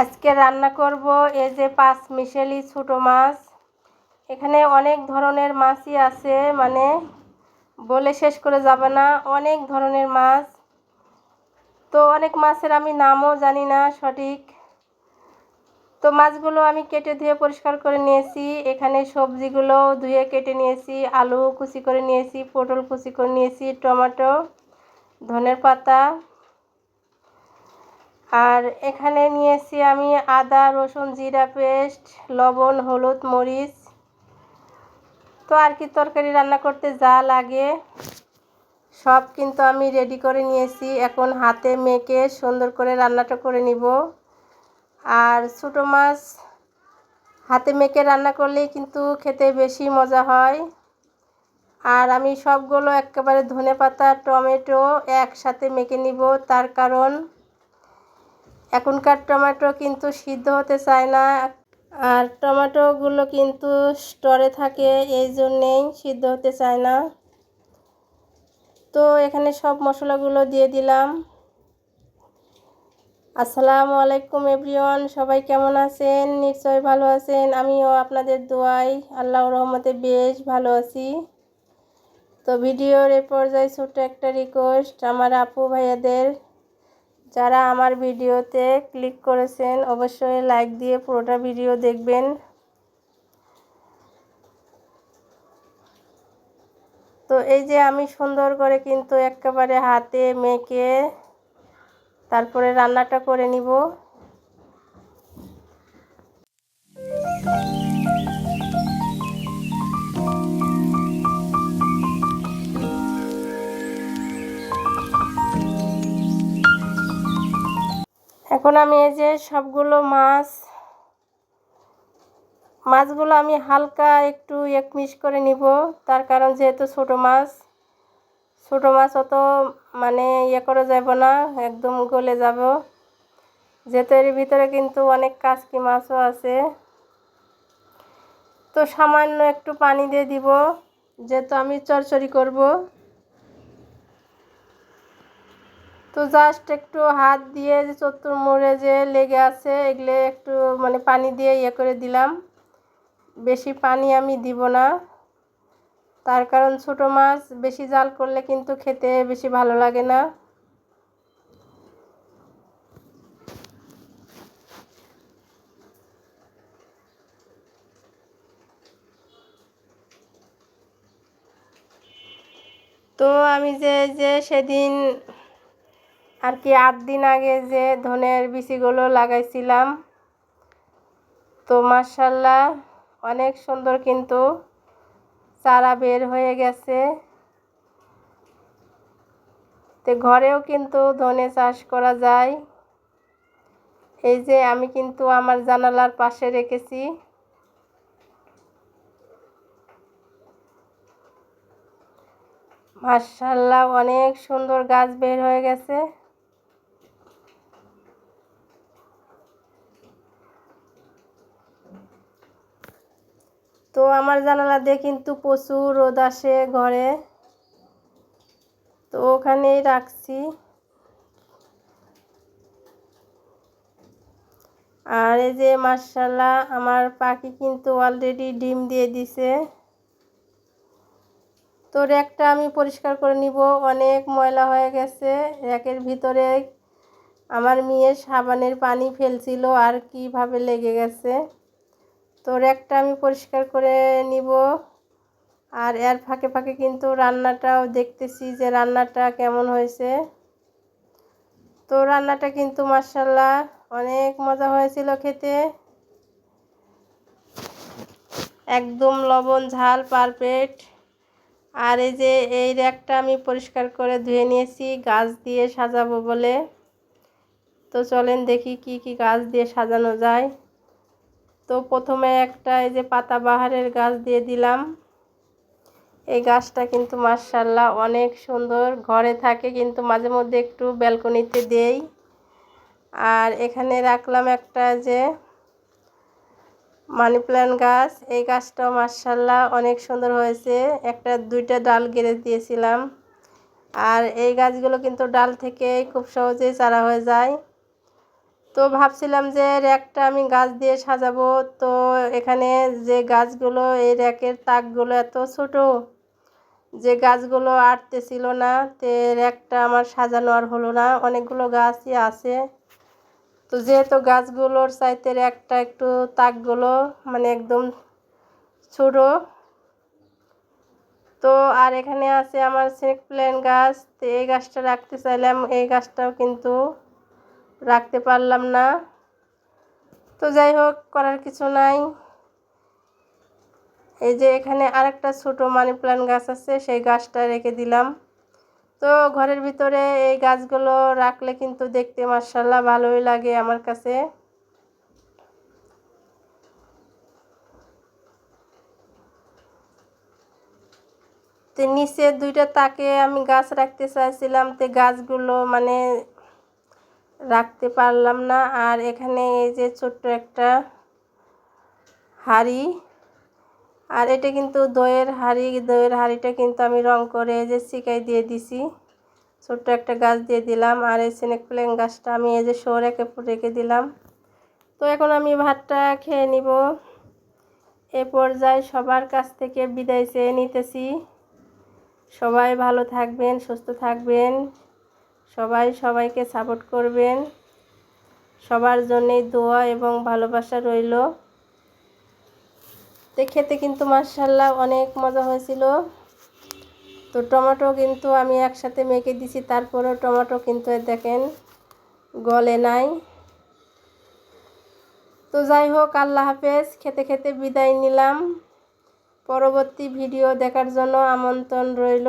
আজকে রান্না করব এই যে পাঁচ মিশেলি ছোটো মাছ। এখানে অনেক ধরনের মাছই আছে মানে বলে শেষ করে যাবে না, অনেক ধরনের মাছ। তো অনেক মাছের আমি নামও জানি না সঠিক। তো মাছগুলো আমি কেটে ধুয়ে পরিষ্কার করে নিয়েছি। এখানে সবজিগুলো ধুয়ে কেটে নিয়েছি, আলু কুচি করে নিয়েছি, পটল কুচি করে নিয়েছি, টমেটো ধনের পাতা আর এখানে নিয়েছি আমি আদা, রসুন, জিরা পেস্ট, লবণ, হলুদ, মরিচ। তো আর কি তরকারি রান্না করতে যা লাগে, সব কিন্তু আমি রেডি করে নিয়েছি। এখন হাতে মেখে সুন্দর করে রান্নাটা করে নিব। আর ছোটো মাছ হাতে মেখে রান্না করলেই কিন্তু খেতে বেশি মজা হয়। আর আমি সবগুলো একেবারে ধনে পাতা টমেটো একসাথে মেখে নিব। তার কারণ এখনকার টমেটো কিন্তু সিদ্ধ হতে চায় না। আর টমেটোগুলো কিন্তু স্টোরে থাকে, এই জন্যেই সিদ্ধ হতে চায় না। তো এখানে সব মশলাগুলো দিয়ে দিলাম। আসসালামু আলাইকুম এভরিওয়ান, সবাই কেমন আছেন? নিশ্চয় ভালো আছেন। আমিও আপনাদের দোয়াই আল্লাহ রহমতে বেশ ভালো আছি। তো ভিডিওর এ পর্যায়ে ছোট্ট একটা রিকোয়েস্ট আমার আপু ভাইয়াদের যারা আমার ভিডিওতে ক্লিক করেছেন, অবশ্যই লাইক দিয়ে পুরোটা ভিডিও দেখবেন। তো এই যে আমি সুন্দর করে কিন্তু একেবারে হাতে মেখে তারপরে রান্নাটা করে নিব। এখন আমি এই যে সবগুলো মাছ, মাছগুলো আমি হালকা একটু এক মিশ করে নিব। তার কারণ যেহেতু ছোটো মাছ ছোটো মাছ অত মানে ইয়ে করে যাব না, একদম গলে যাব। যেহেতু এর ভিতরে কিন্তু অনেক কাজকি মাছও আছে। তো সামান্য একটু পানি দিয়ে দিব, যেহেতু আমি চরচড়ি করব। তো জাস্ট একটু হাত দিয়ে যে চত্বর মোড়ে যে লেগে আছে, এগুলো একটু মানে পানি দিয়ে ইয়ে করে দিলাম। বেশি পানি আমি দিব না। তার কারণ ছোট মাছ, বেশি জাল করলে কিন্তু খেতে বেশি ভালো লাগে না। তো আমি যে যে সেদিন আর কি আট দিন আগে যে ধনের বিচিগুলো লাগাইছিলাম, তো মার্শাল্লাহ অনেক সুন্দর কিন্তু চারা বের হয়ে গেছে। তো ঘরেও কিন্তু ধনে চাষ করা যায়। এই যে আমি কিন্তু আমার জানালার পাশে রেখেছি। মার্শাল্লাহ অনেক সুন্দর গাছ বের হয়ে গেছে। তো আমার জানালা দিয়ে কিন্তু প্রচুর রোদ আসে ঘরে। তো ওখানেই রাখছি। আর এই যে মার্শাল্লাহ আমার পাখি কিন্তু অলরেডি ডিম দিয়ে দিছে। তো র্যাকটা আমি পরিষ্কার করে নিব, অনেক ময়লা হয়ে গেছে। র্যাকের ভিতরে আমার মেয়ে সাবানের পানি ফেলছিল আর কীভাবে লেগে গেছে। তো র্যাকটা আমি পরিষ্কার করে নিব। আর এর ফাঁকে ফাঁকে কিন্তু রান্নাটাও দেখতেছি যে রান্নাটা কেমন হয়েছে। তো রান্নাটা কিন্তু মার্শাল্লাহ অনেক মজা হয়েছিল খেতে। একদম লবণ, ঝাল, পারফেক্ট। আর এই যে এই র্যাকটা আমি পরিষ্কার করে ধুয়ে নিয়েছি, গাছ দিয়ে সাজাবো বলে। তো চলেন দেখি কি কি গাছ দিয়ে সাজানো যায়। তো প্রথমে একটা এই যে পাতাবাহারের গাছ দিয়ে দিলাম। এই গাছটা কিন্তু মার্শাল্লাহ অনেক সুন্দর। ঘরে থাকে কিন্তু মাঝে মধ্যে একটু ব্যালকনিতে দেই। আর এখানে রাখলাম একটা যে মানি প্ল্যান্ট গাছ। এই গাছটাও মার্শাল্লাহ অনেক সুন্দর হয়েছে। একটা, দুইটা ডাল গেড়ে দিয়েছিলাম। আর এই গাছগুলো কিন্তু ডাল থেকে খুব সহজেই চারা হয়ে যায়। তো ভাবছিলাম যে র্যাকটা আমি গাছ দিয়ে সাজাবো। তো এখানে যে গাছগুলো, এই র্যাকের তাকগুলো এত ছোট যে গাছগুলো আটতে ছিল না, তে র্যাকটা আমার সাজানো আর হলো না। অনেকগুলো গাছই আছে। তো যেহেতু গাছগুলোর চাইতে র্যাকটা একটু তাকগুলো মানে একদম ছোট। তো আর এখানে আছে আমার স্নেক প্ল্যান গাছ। তো এই গাছটা রাখতে চাইলাম। এই গাছটাও কিন্তু রাখতে পারলাম না। তো যাই হোক, করার কিছু নাই। এই যে এখানে আরেকটা ছোটো মানি প্ল্যান্ট গাছ আছে, সেই গাছটা রেখে দিলাম। তো ঘরের ভিতরে এই গাছগুলো রাখলে কিন্তু দেখতে মার্শাল্লাহ ভালোই লাগে আমার কাছে। তো নিচে দুইটা তাকে আমি গাছ রাখতে চাইছিলাম, তো গাছগুলো মানে রাখতে পারলাম না। আর এখানে এই যে ছোট্ট একটা হাড়ি, আর এটা কিন্তু দইয়ের হাড়ি। দইয়ের হাড়িটা কিন্তু আমি রং করে এই যে শিকাই দিয়ে দিছি। ছোট্ট একটা গাছ দিয়ে দিলাম, আর এই সিনেক প্লেন গাছটা আমি এই যে শো রেখে রেখে দিলাম। তো এখন আমি ভাতটা খেয়ে নিব। এ পর্যায়ে সবার কাছ থেকে বিদায় চেয়ে নিতেছি। সবাই ভালো থাকবেন, সুস্থ থাকবেন। সবাই সবাইকে সাপোর্ট করবেন। সবার জন্যেই দোয়া এবং ভালোবাসা রইল। তো খেতে কিন্তু মার্শাল্লাহ অনেক মজা হয়েছিল। তো টমেটো কিন্তু আমি একসাথে মেখে দিছি, তারপরেও টমেটো কিন্তু দেখেন গলে নাই। তো যাই হোক, আল্লাহ হাফেজ, খেতে খেতে বিদায় নিলাম। পরবর্তী ভিডিও দেখার জন্য আমন্ত্রণ রইল।